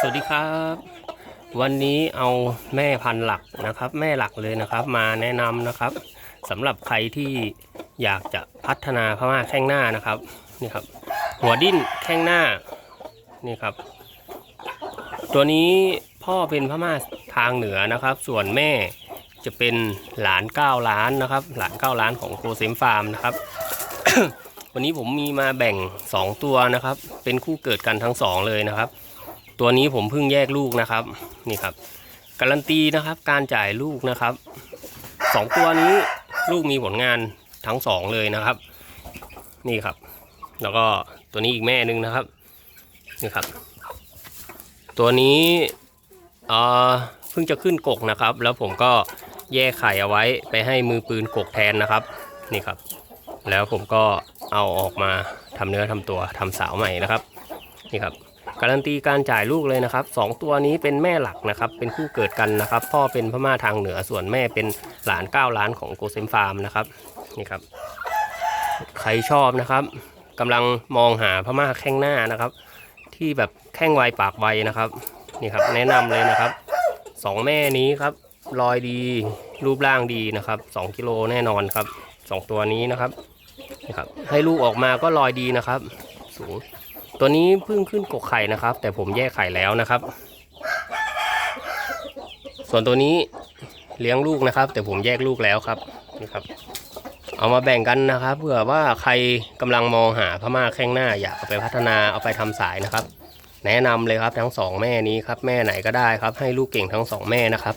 สวัสดีครับ วันนี้เอาแม่พันธุ์หลักนะครับ แม่หลักเลยนะครับ มาแนะนำนะครับสำหรับใครที่อยากจะพัฒนาพม่าแข้งหน้านะครับนี่ครับ หัวดิ้นแข้งหน้านี่ครับ ตัวนี้พ่อเป็นพม่าทางเหนือนะครับ ส่วนแม่จะเป็นหลานเก้าล้านนะครับ หลานเก้าล้านของโกเซมฟาร์มนะครับวันนี้ผมมีมาแบ่ง 2 ตัวนะครับ เป็นคู่เกิดกันทั้งสองเลยนะครับ ตัวนี้ผมเพิ่งแยกลูกนะครับ นี่ครับ การันตีนะครับการจ่ายลูกนะครับสองตัวนี้ลูกมีผลงานทั้งสองเลยนะครับ นี่ครับ แล้วก็ตัวนี้อีกแม่หนึ่งนะครับนี่ครับ ตัวนี้เอ่อเพิ่งจะขึ้นกกนะครับ แล้วผมก็แยกไข่เอาไว้ไปให้มือปืนกกแทนนะครับ นี่ครับ แล้วผมก็เอาออกมาทำเนื้อทำตัวทำสาวใหม่นะครับ นี่ครับ การันตีการจ่ายลูกเลยนะครับสองตัวนี้เป็นแม่หลักนะครับ เป็นคู่เกิดกันนะครับ พ่อเป็นพม่าทางเหนือส่วนแม่เป็นหลานเก้าล้านของโกเซมฟาร์มนะครับนี่ครับ ใครชอบนะครับกำลังมองหาพม่าแข้งหน้านะครับ ที่แบบแข้งไวปากไวนะครับนี่ครับ แนะนำเลยนะครับสองแม่นี้ครับรอยดีรูปร่างดีนะครับสองกิโลแน่นอนครับสองตัวนี้นะครับนี่ครับ ให้ลูกออกมาก็รอยดีนะครับ สูง ตัวนี้เพิ่งขึ้นกกไข่นะครับ แต่ผมแยกไข่แล้วนะครับ ส่วนตัวนี้เลี้ยงลูกนะครับ แต่ผมแยกลูกแล้วครับนี่ครับ เอามาแบ่งกันนะครับเผื่อว่าใครกำลังมองหาพม่าแข้งหน้าอยากเอาไปพัฒนาเอาไปทำสายนะครับ แนะนำเลยครับทั้งสองแม่นี้ครับ แม่ไหนก็ได้ครับ ให้ลูกเก่งทั้งสองแม่นะครับ